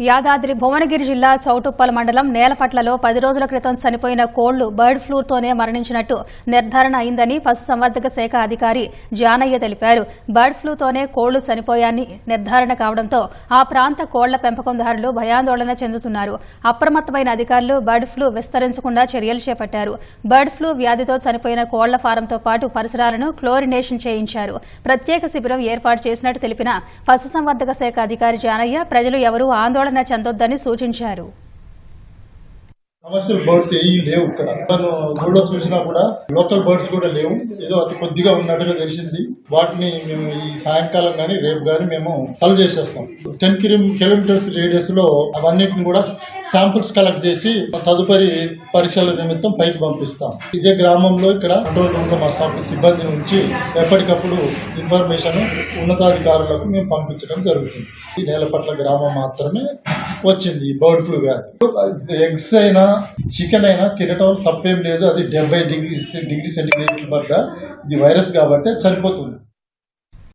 యాదాద్రి భువనగిరి జిల్లా చౌటుప్పల్ మండలం నేలపట్లలో పది రోజుల క్రితం చనిపోయిన కోళ్ళు బర్డ్ ఫ్లూతోనే మరణించినట్టు నిర్ధారణ అయిందని పశుసంవర్ధక శాఖ అధికారి జానయ్య తెలిపారు. బర్డ్ ఫ్లూతోనే కోళ్ళు చనిపోయాయని నిర్ధారణ కావడంతో ఆ ప్రాంత కోళ్ళ పెంపకందారులు భయాందోళన చెందుతున్నారు. అప్రమత్తమైన అధికారులు బర్డ్ ఫ్లూ విస్తరించకుండా చర్యలు చేపట్టారు. బర్డ్ ఫ్లూ వ్యాధితో చనిపోయిన కోళ్ళ ఫారంతో పాటు పరిసరాలను క్లోరినేషన్ చేయించారు. ప్రత్యేక శిబిరం ఏర్పాటు చేసినట్టు తెలిపిన పశుసంవర్ధక శాఖ అధికారి జానయ్య ప్రజలు ఎవరూ ఆందోళన చెందొద్దని సూచించారు కమర్షియల్ బర్డ్స్ ఏవి లేవు ఇక్కడ. తను ఊళ్ళో చూసినా కూడా లోకల్ బర్డ్స్ కూడా లేవు. ఏదో అతి కొద్దిగా ఉన్నట్టుగా తెలిసింది. వాటిని మేము ఈ సాయంకాలం కానీ రేపు కానీ మేము కల్ చేసేస్తాం. టెన్ కిలోమీటర్స్ రేడియస్లో అవన్నిటిని కూడా శాంపుల్స్ కలెక్ట్ చేసి తదుపరి పరీక్షల నిమిత్తం పైకి పంపిస్తాం. ఇదే గ్రామంలో ఇక్కడ కంట్రోల్ రూమ్లో మా సాఫ్ సిబ్బంది నుంచి ఎప్పటికప్పుడు ఇన్ఫర్మేషన్ ఉన్నతాధికారులకు మేము పంపించడం జరుగుతుంది. ఈ నేలపట్ల గ్రామం మాత్రమే వచ్చింది ఈ బర్డ్ ఫ్లూ వ్యాధి. ఎగ్స్ అయినా చికెన్ అయినా తినటం తప్పేం లేదు. అది డెబ్బై డిగ్రీ డిగ్రీ సెంటిగ్రేడ్ పడ్డ ఇది వైరస్ కాబట్టి చనిపోతుంది.